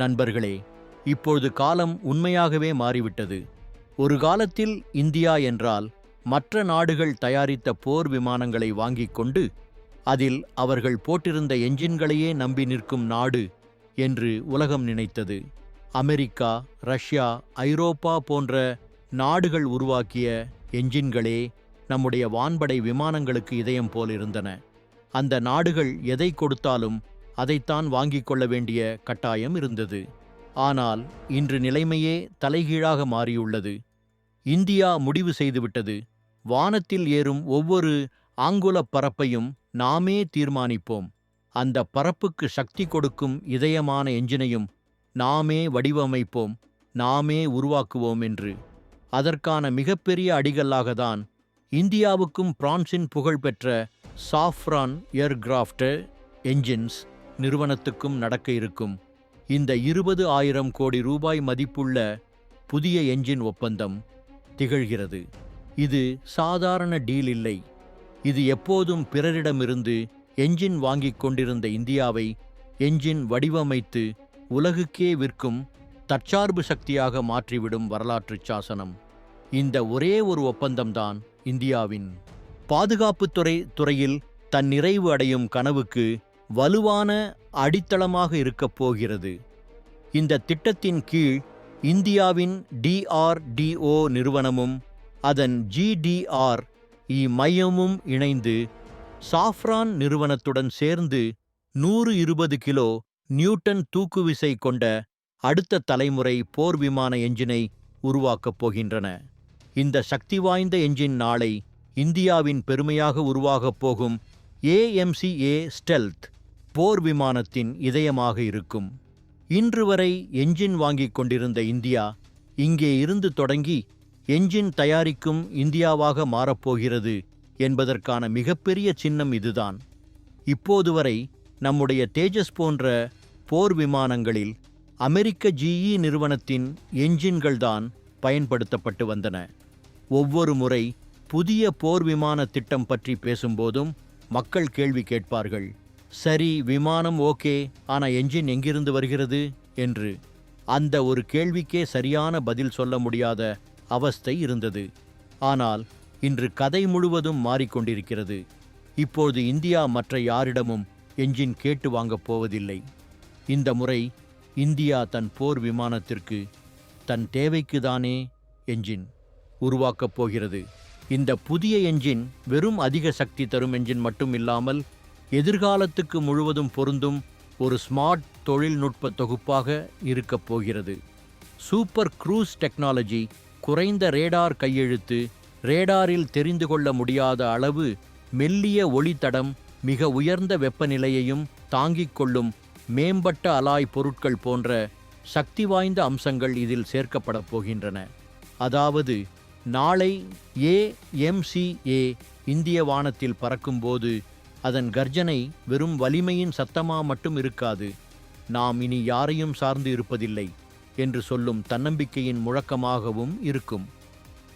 நண்பர்களே இப்பொழுது காலம் உண்மையாகவே மாறிவிட்டது. ஒரு காலத்தில் இந்தியா என்றால் மற்ற நாடுகள் தயாரித்த போர் விமானங்களை வாங்கிக் கொண்டு அதில் அவர்கள் போட்டிருந்த என்ஜின்களையே நம்பி நிற்கும் நாடு என்று உலகம் நினைத்தது. அமெரிக்கா ரஷ்யா ஐரோப்பா போன்ற நாடுகள் உருவாக்கிய என்ஜின்களே நம்முடைய வான்படை விமானங்களுக்கு இதயம் போல் இருந்தன அந்த நாடுகள் எதை கொடுத்தாலும் அதைத்தான் வாங்கிக் கொள்ள வேண்டிய கட்டாயம் இருந்தது. ஆனால் இன்று நிலைமையே தலைகீழாக மாறியுள்ளது. இந்தியா முடிவு செய்துவிட்டது. வானத்தில் ஏறும் ஒவ்வொரு ஆங்குலப் பரப்பையும் நாமே தீர்மானிப்போம். அந்த பறப்புக்கு சக்தி கொடுக்கும் இதயமான எஞ்சினையும் நாமே வடிவமைப்போம் நாமே உருவாக்குவோம் என்று. அதற்கான மிகப்பெரிய அடிகல்லாகத்தான் இந்தியாவுக்கும் பிரான்சின் புகழ்பெற்ற சாஃப்ரான் ஏர்கிராஃப்ட் என்ஜின்ஸ் நிறுவனத்துக்கும் நடக்க இருக்கும். இந்த இருபது ஆயிரம் கோடி ரூபாய் மதிப்புள்ள புதிய என்ஜின் ஒப்பந்தம் திகழ்கிறது. இது சாதாரண டீல் இல்லை. இது எப்போதும் பிறரிடமிருந்து என்ஜின் வாங்கிக் கொண்டிருந்த இந்தியாவை என்ஜின் வடிவமைத்து உலகுக்கே விற்கும் தற்சார்பு சக்தியாக மாற்றிவிடும் வரலாற்றுச் சாசனம். இந்த ஒரே ஒரு ஒப்பந்தம்தான் இந்தியாவின் பாதுகாப்புத்துறை துறையில் தன் நிறைவு அடையும் கனவுக்கு வலுவான அடித்தளமாக இருக்கப் போகிறது. இந்த திட்டத்தின் கீழ் இந்தியாவின் டிஆர்டிஓ நிறுவனமும் அதன் ஜிடிஆர் இ மையமும் இணைந்து சாஃப்ரான் நிறுவனத்துடன் சேர்ந்து நூறு இருபது கிலோ நியூட்டன் தூக்குவிசை கொண்ட அடுத்த தலைமுறை போர் விமான என்ஜினை உருவாக்கப் போகின்றன. இந்த சக்தி வாய்ந்த என்ஜின் நாளை இந்தியாவின் பெருமையாக உருவாகப் போகும் ஏஎம்சிஏ ஸ்டெல்த் போர் விமானத்தின் இதயமாக இருக்கும். இன்று வரை என்ஜின் வாங்கிக் கொண்டிருந்த இந்தியா இங்கே இருந்து தொடங்கி என்ஜின் தயாரிக்கும் இந்தியாவாக மாறப்போகிறது என்பதற்கான மிகப்பெரிய சின்னம் இதுதான். இப்போது வரை நம்முடைய தேஜஸ் போன்ற போர் விமானங்களில் அமெரிக்க ஜிஇ நிறுவனத்தின் என்ஜின்கள்தான் பயன்படுத்தப்பட்டு வந்தன. ஒவ்வொரு முறை புதிய போர் விமான திட்டம் பற்றி பேசும்போதும் மக்கள் கேள்வி கேட்பார்கள். சரி விமானம் ஓகே ஆனால் என்ஜின் எங்கிருந்து வருகிறது? என்று அந்த ஒரு கேள்விக்கே சரியான பதில் சொல்ல முடியாத அவஸ்தை இருந்தது. ஆனால் இன்று கதை முழுவதும் மாறிக்கொண்டிருக்கிறது. இப்போது இந்தியா மற்ற யாரிடமும் என்ஜின் கேட்டு வாங்கப் போவதில்லை. இந்த முறை இந்தியா தன் போர் விமானத்திற்கு தன் தேவைக்குதானே என்ஜின் உருவாக்கப் போகிறது. இந்த புதிய என்ஜின் வெறும் அதிக சக்தி தரும் என்ஜின் மட்டும் இல்லாமல் எதிர்காலத்துக்கு முழுவதும் பொருந்தும் ஒரு ஸ்மார்ட் தொழில்நுட்ப தொகுப்பாக இருக்கப் போகிறது. சூப்பர் க்ரூஸ் டெக்னாலஜி குறைந்த ரேடார் கையெழுத்து ரேடாரில் தெரிந்து கொள்ள முடியாத அளவு மெல்லிய ஒளித்தடம் மிக உயர்ந்த வெப்பநிலையையும் தாங்கிக் கொள்ளும் மேம்பட்ட அலாய் பொருட்கள் போன்ற சக்தி வாய்ந்த அம்சங்கள் இதில் சேர்க்கப்படப் போகின்றன. அதாவது நாளை ஏஎம்சிஏ இந்திய வானத்தில் பறக்கும்போது அதன் கர்ஜனை வெறும் வலிமையின் சத்தமா மட்டும் இருக்காது. நாம் இனி யாரையும் சார்ந்து இருப்பதில்லை என்று சொல்லும் தன்னம்பிக்கையின் முழக்கமாகவும் இருக்கும்.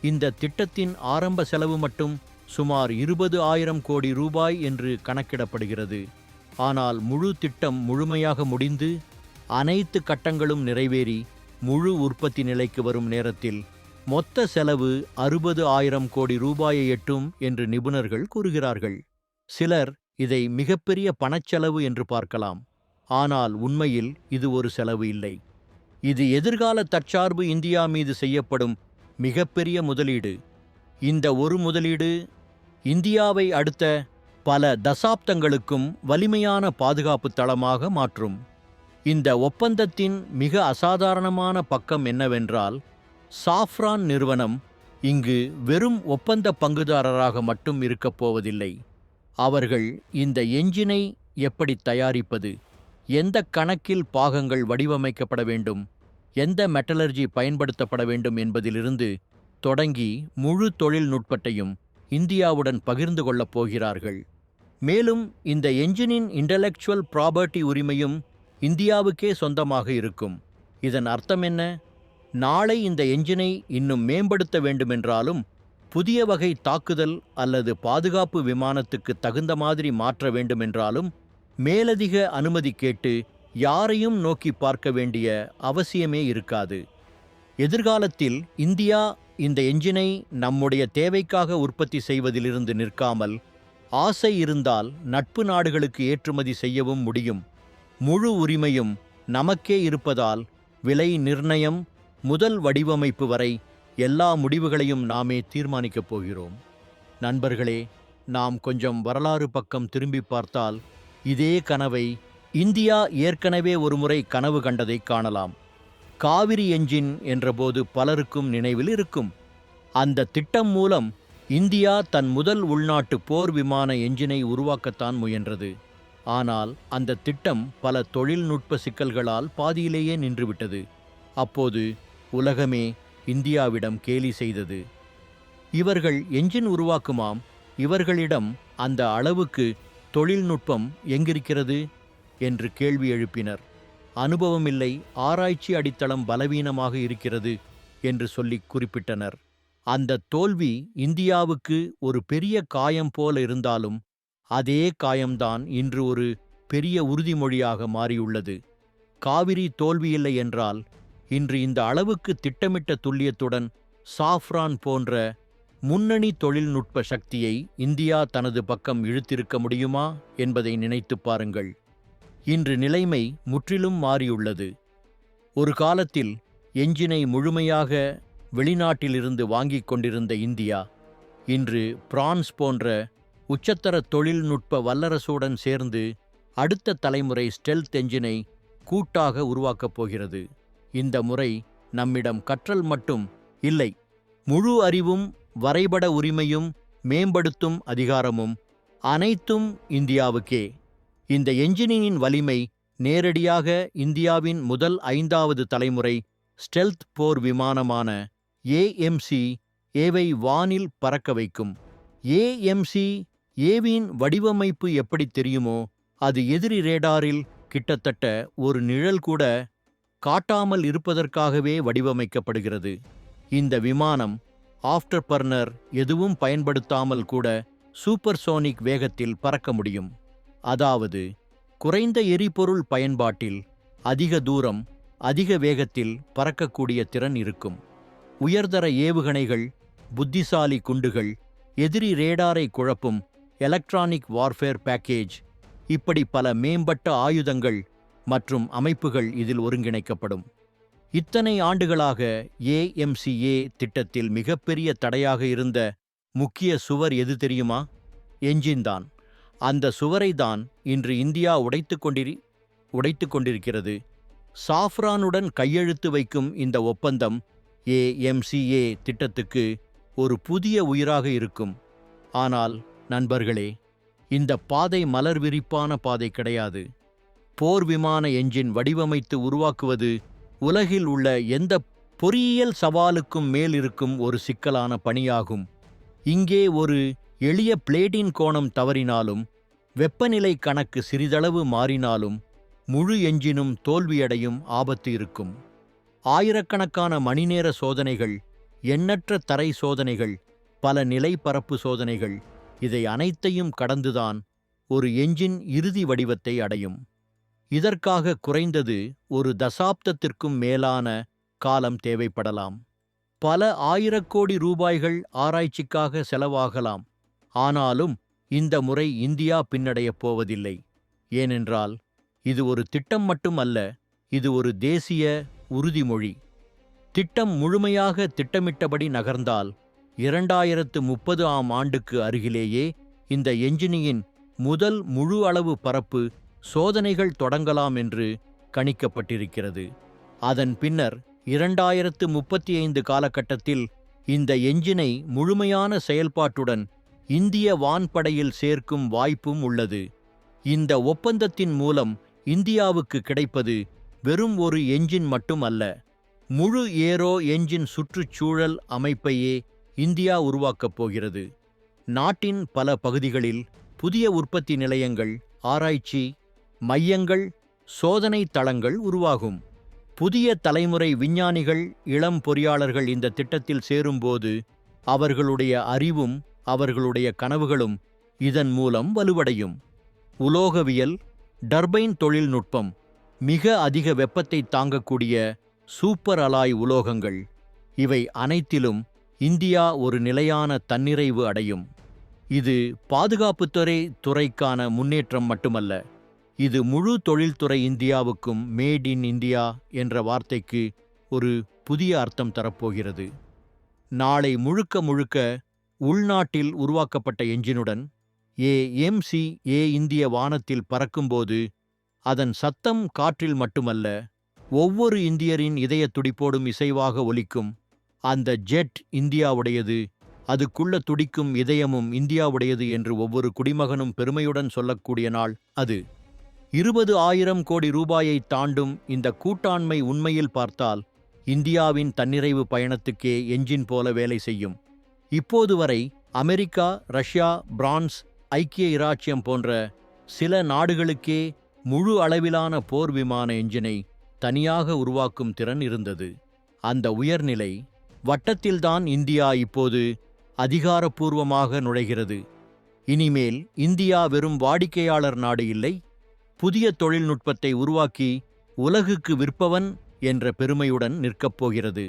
இந்த திட்டத்தின் ஆரம்ப செலவு மட்டும் சுமார் இருபது ஆயிரம் கோடி ரூபாய் என்று கணக்கிடப்படுகிறது. ஆனால் முழு திட்டம் முழுமையாக முடிந்து அனைத்து கட்டங்களும் நிறைவேறி முழு உற்பத்தி நிலைக்கு வரும் நேரத்தில் மொத்த செலவு அறுபது ஆயிரம் கோடி ரூபாயை எட்டும் என்று நிபுணர்கள் கூறுகிறார்கள். சிலர் இதை மிகப்பெரிய பணச்செலவு என்று பார்க்கலாம். ஆனால் உண்மையில் இது ஒரு செலவு இல்லை. இது எதிர்கால தற்சார்பு இந்தியா மீது செய்யப்படும் மிகப்பெரிய முதலீடு. இந்த ஒரு முதலீடு இந்தியாவை அடுத்த பல தசாப்தங்களுக்கும் வலிமையான பாதுகாப்பு தளமாக மாற்றும். இந்த ஒப்பந்தத்தின் மிக அசாதாரணமான பக்கம் என்னவென்றால் சாஃப்ரான் நிறுவனம் இங்கு வெறும் ஒப்பந்த பங்குதாரராக மட்டும் இருக்கப் போவதில்லை. அவர்கள் இந்த என்ஜினை எப்படி தயாரிப்பது? எந்த கணக்கில் பாகங்கள் வடிவமைக்கப்பட வேண்டும்? எந்த மெட்டலர்ஜி பயன்படுத்தப்பட வேண்டும் என்பதிலிருந்து தொடங்கி முழு தொழில்நுட்பத்தையும் இந்தியாவுடன் பகிர்ந்து கொள்ளப் போகிறார்கள். மேலும் இந்த என்ஜினின் இன்டலெக்சுவல் ப்ராபர்ட்டி உரிமையும் இந்தியாவுக்கே சொந்தமாக இருக்கும். இதன் அர்த்தம் என்ன? நாளை இந்த என்ஜினை இன்னும் மேம்படுத்த வேண்டுமென்றாலும் புதிய வகை தாக்குதல் அல்லது பாதுகாப்பு விமானத்துக்கு தகுந்த மாதிரி மாற்ற வேண்டுமென்றாலும் மேலதிக அனுமதி கேட்டு யாரையும் நோக்கி பார்க்க வேண்டிய அவசியமே இருக்காது. எதிர்காலத்தில் இந்தியா இந்த எஞ்சினை நம்முடைய தேவைக்காக உற்பத்தி செய்வதிலிருந்து நிற்காமல் ஆசை இருந்தால் நட்பு நாடுகளுக்கு ஏற்றுமதி செய்யவும் முடியும். முழு உரிமையும் நமக்கே இருப்பதால் விலை நிர்ணயம் முதல் வடிவமைப்பு வரை எல்லா முடிவுகளையும் நாமே தீர்மானிக்கப் போகிறோம். நண்பர்களே நாம் கொஞ்சம் வரலாறு பக்கம் திரும்பி பார்த்தால் இதே கனவை இந்தியா ஏற்கனவே ஒருமுறை கனவு கண்டதைக் காணலாம். காவிரி என்ஜின் என்றபோது பலருக்கும் நினைவில் இருக்கும். அந்த திட்டம் மூலம் இந்தியா தன் முதல் உள்நாட்டு போர் விமான என்ஜினை உருவாக்கத்தான் முயன்றது. ஆனால் அந்த திட்டம் பல தொழில்நுட்ப சிக்கல்களால் பாதியிலேயே நின்றுவிட்டது. அப்போது உலகமே இந்தியாவிடம் கேலி செய்தது. இவர்கள் என்ஜின் உருவாக்குமாம். இவர்களிடம் அந்த அளவுக்கு தொழில்நுட்பம் எங்கிருக்கிறது? என்று கேள்வி எழுப்பினர். அனுபவமில்லை ஆராய்ச்சி அடித்தளம் பலவீனமாக இருக்கிறது என்று சொல்லி குறிப்பிட்டனர். அந்த தோல்வி இந்தியாவுக்கு ஒரு பெரிய காயம் போல இருந்தாலும் அதே காயம்தான் இன்று ஒரு பெரிய உறுதிமொழியாக மாறியுள்ளது. காவிரி தோல்வியில்லை என்றால் இன்று இந்த அளவுக்கு திட்டமிட்ட துல்லியத்துடன் சாஃப்ரான் போன்ற முன்னணி தொழில்நுட்ப சக்தியை இந்தியா தனது பக்கம் இழுத்திருக்க முடியுமா என்பதை நினைத்துப் பாருங்கள். இன்று நிலைமை முற்றிலும் மாறியுள்ளது. ஒரு காலத்தில் எஞ்சினை முழுமையாக வெளிநாட்டிலிருந்து வாங்கிக் கொண்டிருந்த இந்தியா இன்று பிரான்ஸ் போன்ற உச்சத்தர தொழில்நுட்ப வல்லரசுடன் சேர்ந்து அடுத்த தலைமுறை ஸ்டெல்த் என்ஜினை கூட்டாக உருவாக்கப் போகிறது. இந்த முறை நம்மிடம் கற்றல் மட்டும் இல்லை. முழு அறிவும் வரைபட உரிமையும் மேம்படுத்தும் அதிகாரமும் அனைத்தும் இந்தியாவுக்கே. இந்த என்ஜினியின் வலிமை நேரடியாக இந்தியாவின் முதல் ஐந்தாவது தலைமுறை ஸ்டெல்த் போர் விமானமான ஏஎம்சி ஏவை வானில் பறக்க வைக்கும். ஏஎம்சி ஏவின் வடிவமைப்பு எப்படி தெரியுமோ அது எதிரி ரேடாரில் கிட்டத்தட்ட ஒரு நிழல் கூட காட்டாமல் இருப்பதற்காகவே வடிவமைக்கப்படுகிறது. இந்த விமானம் ஆஃப்டர் பர்னர் எதுவும் பயன்படுத்தாமல் கூட சூப்பர்சோனிக் வேகத்தில் பறக்க முடியும். அதாவது குறைந்த எரிபொருள் பயன்பாட்டில் அதிக தூரம் அதிக வேகத்தில் பறக்கக்கூடிய திறன் இருக்கும். உயர்தர ஏவுகணைகள் புத்திசாலி குண்டுகள் எதிரி ரேடாரை குழப்பும் எலக்ட்ரானிக் வார்ஃபேர் பேக்கேஜ் இப்படி பல மேம்பட்ட ஆயுதங்கள் மற்றும் அமைப்புகள் இதில் ஒருங்கிணைக்கப்படும். இத்தனை ஆண்டுகளாக ஏஎம்சிஏ திட்டத்தில் மிகப்பெரிய தடையாக இருந்த முக்கிய சுவர் எது தெரியுமா? என்ஜின் தான். அந்த சுவரை தான் இன்று இந்தியா உடைத்துக் கொண்டிரு உடைத்து கொண்டிருக்கிறது. சாஃப்ரானுடன் கையெழுத்து வைக்கும் இந்த ஒப்பந்தம் ஏஎம்சிஏ திட்டத்துக்கு ஒரு புதிய உயிராக இருக்கும். ஆனால் நண்பர்களே இந்த பாதை மலர் விரிப்பான பாதை கிடையாது. போர் விமான என்ஜின் வடிவமைத்து உருவாக்குவது உலகில் உள்ள எந்த பொறியியல் சவாலுக்கும் மேல் இருக்கும் ஒரு சிக்கலான பணியாகும். இங்கே ஒரு எளிய பிளேடின் கோணம் தவறினாலும் வெப்பநிலை கணக்கு சிறிதளவு மாறினாலும் முழு எஞ்சினும் தோல்வியடையும் ஆபத்து இருக்கும். ஆயிரக்கணக்கான மணிநேர சோதனைகள் எண்ணற்ற தரை சோதனைகள் பல நிலைப்பரப்பு சோதனைகள் இதை அனைத்தையும் கடந்துதான் ஒரு எஞ்சின் இறுதி வடிவத்தை அடையும். இதற்காக குறைந்தது ஒரு தசாப்தத்திற்கும் மேலான காலம் தேவைப்படலாம். பல ஆயிரக்கோடி ரூபாய்கள் ஆராய்ச்சிக்காக செலவாகலாம். ஆனாலும் இந்த முறை இந்தியா பின்னடையப் போவதில்லை. ஏனென்றால் இது ஒரு திட்டம் மட்டும் அல்ல இது ஒரு தேசிய உறுதிமொழி. திட்டம் முழுமையாக திட்டமிட்டபடி நகர்ந்தால் இரண்டாயிரத்து முப்பது ஆம் ஆண்டுக்கு அருகிலேயே இந்த எஞ்சினியின் முதல் முழு அளவு பரப்பு சோதனைகள் தொடங்கலாம் என்று கணிக்கப்பட்டிருக்கிறது. அதன் பின்னர் இரண்டாயிரத்து முப்பத்தி ஐந்து காலகட்டத்தில் இந்த எஞ்சினை முழுமையான செயல்பாட்டுடன் இந்திய வான்படையில் சேர்க்கும் வாய்ப்பும் உள்ளது. இந்த ஒப்பந்தத்தின் மூலம் இந்தியாவுக்கு கிடைப்பது வெறும் ஒரு எஞ்சின் மட்டுமல்ல முழு ஏரோ எஞ்சின் சுற்றுச்சூழல் அமைப்பையே இந்தியா உருவாக்கப் போகிறது. நாட்டின் பல பகுதிகளில் புதிய உற்பத்தி நிலையங்கள் ஆராய்ச்சி மையங்கள் சோதனை தளங்கள் உருவாகும். புதிய தலைமுறை விஞ்ஞானிகள் இளம் பொறியாளர்கள் இந்த திட்டத்தில் சேரும்போது அவர்களுடைய அறிவும் அவர்களுடைய கனவுகளும் இதன் மூலம் வலுவடையும். உலோகவியல் டர்பைன் தொழில்நுட்பம் மிக அதிக வெப்பத்தை தாங்கக்கூடிய சூப்பர் அலாய் உலோகங்கள் இவை அனைத்திலும் இந்தியா ஒரு நிலையான தன்னிறைவு அடையும். இது பாதுகாப்புத்துறை துறைக்கான முன்னேற்றம் மட்டுமல்ல இது முழு தொழில்துறை இந்தியாவுக்கும் மேட் இன் இந்தியா என்ற வார்த்தைக்கு ஒரு புதிய அர்த்தம் தரப்போகிறது. நாளை முழுக்க முழுக்க உள்நாட்டில் உருவாக்கப்பட்ட எஞ்சினுடன் ஏ எம்சி ஏ இந்திய வானத்தில் பறக்கும்போது அதன் சத்தம் காற்றில் மட்டுமல்ல ஒவ்வொரு இந்தியரின் இதய துடிப்போடும் இசைவாக ஒலிக்கும் அந்த ஜெட் இந்தியாவுடையது அதுக்குள்ள துடிக்கும் இதயமும் இந்தியாவுடையது என்று ஒவ்வொரு குடிமகனும் பெருமையுடன் சொல்லக்கூடிய நாள் அது. இருபது ஆயிரம் கோடி ரூபாயை தாண்டும் இந்த கூட்டாண்மை உண்மையில் பார்த்தால் இந்தியாவின் தன்னிறைவு பயணத்துக்கே எஞ்சின் போல வேலை செய்யும். இப்போது வரை அமெரிக்கா ரஷ்யா பிரான்ஸ் ஐக்கிய இராச்சியம் போன்ற சில நாடுகளுக்கே முழு அளவிலான போர் விமான எஞ்சினை தனியாக உருவாக்கும் திறன் இருந்தது. அந்த உயர்நிலை வட்டத்தில்தான் இந்தியா இப்போது அதிகாரப்பூர்வமாக நுழைகிறது. இனிமேல் இந்தியா வெறும் வாடிக்கையாளர் நாடு இல்லை புதிய தொழில்நுட்பத்தை உருவாக்கி உலகுக்கு விற்பவன் என்ற பெருமையுடன் நிற்கப் போகிறது.